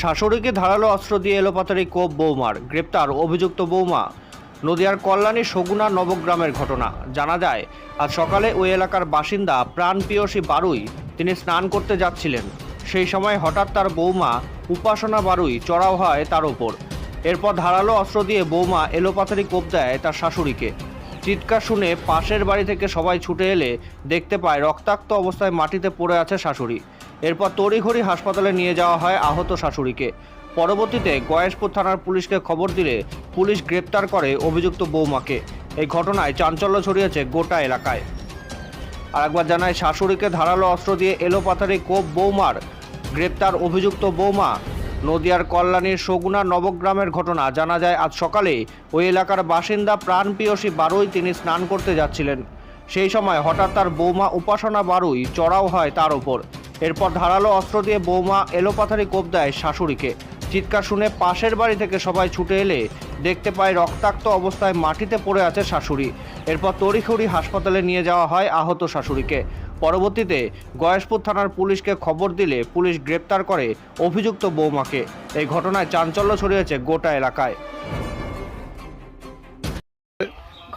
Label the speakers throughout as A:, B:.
A: শাশুড়িকে ধারালো অস্ত্র দিয়ে এলোপাতারি কোপ বৌমার। গ্রেপ্তার অভিযুক্ত বৌমা। নদিয়ার কল্যাণী সগুনা নবগ্রামের ঘটনা। জানা যায়, আজ সকালে ওই এলাকার বাসিন্দা প্রাণপিয়সী বারুই তিনি স্নান করতে যাচ্ছিলেন। সেই সময় হঠাৎ তার বৌমা উপাসনা বারুই চড়াও হয় তার ওপর। এরপর ধারালো অস্ত্র দিয়ে বৌমা এলোপাতারি কোপ দেয় তার শাশুড়িকে। চিৎকার শুনে পাশের বাড়ি থেকে সবাই ছুটে এলে দেখতে পায়, রক্তাক্ত অবস্থায় মাটিতে পড়ে আছে শাশুড়ি। এরপর তড়িঘড়ি হাসপাতালে নিয়ে যাওয়া হয় আহত শাশুড়িকে। পরবর্তীতে গয়েশপুর থানার পুলিশকে খবর দিলে পুলিশ গ্রেপ্তার করে অভিযুক্ত বৌমাকে। এই ঘটনায় চাঞ্চল্য ছড়িয়েছে গোটা এলাকায়। আর একবার জানায় শাশুড়িকে ধারালো অস্ত্র দিয়ে এলোপাথারি কোপ বৌমার গ্রেপ্তার অভিযুক্ত বৌমা নদিয়ার কল্যাণীর সগুনা নবগ্রামের ঘটনা জানা যায় আজ সকালে ওই এলাকার বাসিন্দা প্রাণপিয়সী বারুই তিনি স্নান করতে যাচ্ছিলেন। সেই সময় হঠাৎ তার বৌমা উপাসনা বারুই চড়াও হয় তার ওপর। এরপর ধারালো অস্ত্র দিয়ে বৌমা এলোপাথারি কোপ দেয় শাশুড়িকে। চিৎকার শুনে পাশের বাড়ি থেকে সবাই ছুটে এলে দেখতে পায় রক্তাক্ত অবস্থায় মাটিতে পড়ে আছে শাশুড়ি। এরপর তড়িখড়ি হাসপাতালে নিয়ে যাওয়া হয় আহত শাশুড়িকে। পরবর্তীতে গয়েশপুর থানার পুলিশকে খবর দিলে পুলিশ গ্রেপ্তার করে অভিযুক্ত বৌমাকে। এই ঘটনায় চাঞ্চল্য ছড়িয়েছে গোটা এলাকায়।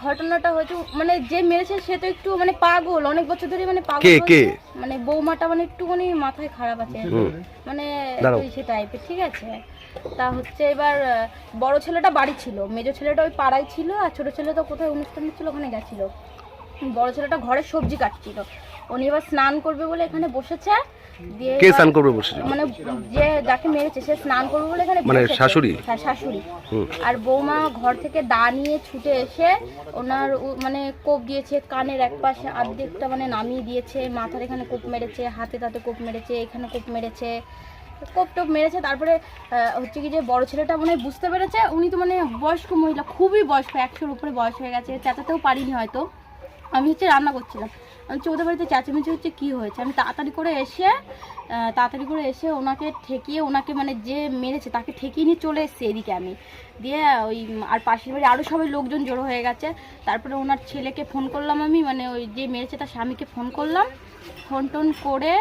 B: ঘটনাটা হয়েছে মানে যে মেরেছে সে তো একটু মানে পাগল অনেক বছর ধরে মানে পাগল
C: কে,
B: হয়েছে।
C: কে?
B: মানে বৌমাটা মানে একটুখানি মাথায় খারাপ আছে মানে
C: দাঁড়াও।
B: ওই সে টাইপের ঠিক আছে তা হচ্ছে এবার আহ, বড় ছেলেটা বাড়ি ছিল মেজো ছেলেটা ওই পাড়ায় ছিল আর ছোট ছেলে তো কোথায় অনুষ্ঠান ছিল ওখানে গেছিল বড় ছেলেটা ঘরে সবজি কাটছিল উনি এবার স্নান করবে বলে এখানে বসেছে। দিয়ে
C: কে স্নান করবে বসেছিল
B: মানে যে যাকে মেরেছে সে স্নান করবে বলে এখানে
C: মানে
B: বসেছে।
C: শাশুড়ি?
B: হ্যাঁ শাশুড়ি। আর বৌমা ঘর থেকে দা নিয়ে ছুটে এসে ওনার উ- মানে কোপ দিয়েছে কানের এক পাশে অর্ধেকটা মানে নামিয়ে দিয়েছে মাথার এখানে কোপ মেরেছে হাতে তাতে কোপ মেরেছে এখানে কোপ মেরেছে। কোপ টোপ মেরেছে তারপরে আহ, হচ্ছে কি যে বড় ছেলেটা মনে বুঝতে পেরেছে উনি তো মানে বয়স্ক মহিলা খুবই বয়স্ক একশোর উপরে বয়স হয়ে গেছে চেঁচাতেও পারিনি হয়তো। আমি হচ্ছে রান্না করছিলাম। আমি হচ্ছে ওদের বাড়িতে চেঁচামেচি হচ্ছে কী হয়েছে? আমি তাড়াতাড়ি করে এসে তাড়াতাড়ি করে এসে ওনাকে ঠেকিয়ে ওনাকে মানে যে মেরেছে তাকে ঠেকিয়ে নিয়ে চলে এসছে এদিকে আমি। দিয়ে ওই আর পাশের বাড়ি আরও সবাই লোকজন জড়ো হয়ে গেছে। তারপরে ওনার ছেলেকে ফোন করলাম আমি মানে ওই যে মেরেছে তার স্বামীকে ফোন করলাম। ফোন টোন করে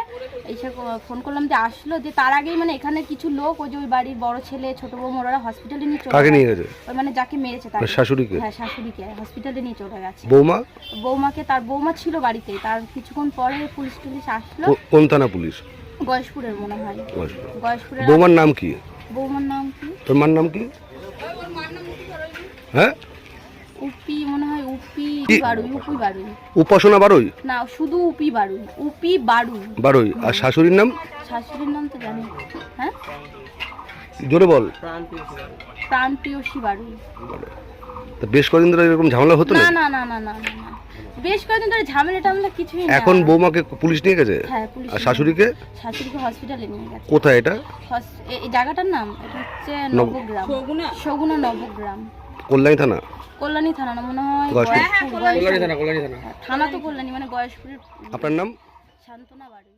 B: এসে ফোন করলাম যে আসলো। যে তার আগেই মানে এখানে কিছু লোক ওই যে ওই বাড়ির বড় ছেলে ছোট বউ ওরা হসপিটালে নিয়ে চলে গেছে। মানে যাকে মেরেছে তার
C: শাশুড়িকে?
B: হ্যাঁ শাশুড়িকে। হসপিটালে নিয়ে চলে গেছে।
C: বৌমা?
B: বৌমা বৌমাকে তার বৌমা ছিল বাড়িতে তার কিছুক্ষণ পরে পুলিশ টুলিশ আসলো।
C: কোন থানা পুলিশ?
B: গয়েশপুরের মনে হয়। গয়েশপুরের
C: বৌমার নাম কি?
B: বৌমার নাম কি?
C: তোর মার নাম কি? হ্যাঁ?
B: উপি মনে হয় উপি? বাড়ুই উপি বাড়ুই
C: উপাসনা বারোই?
B: না শুধু উপি বাড়ুই উপি বাড়ুই
C: বারোই। আর শাশুড়ির নাম?
B: শাশুড়ির নাম তো জানি হ্যাঁ?
C: জোরে বল।
B: প্রাণ প্রিয়সী বাড়ুই
C: তো বেশ কয়েকদিন ধরে এরকম ঝামেলা হতো
B: না
C: না
B: না না না বেশ কয়েকদিন ধরে ঝামেলা কিছুই না।
C: এখন বৌমাকে পুলিশ নিয়ে গেছে?
B: হ্যাঁ,
C: আর শাশুড়িকে?
B: শাশুড়িকে হসপিটালে নিয়ে গেছে।
C: কোথায় এটা?
B: এই জায়গাটার নাম? এটা হচ্ছে নবগ্রাম। সগুনা নবগ্রাম।
C: কল্যাণী থানা?
B: কল্যাণী থানা না মনে হয় থানা তো কল্যাণী মানে গয়েশপুরের
C: আপনার নাম?
B: শান্তনা বাড়ি।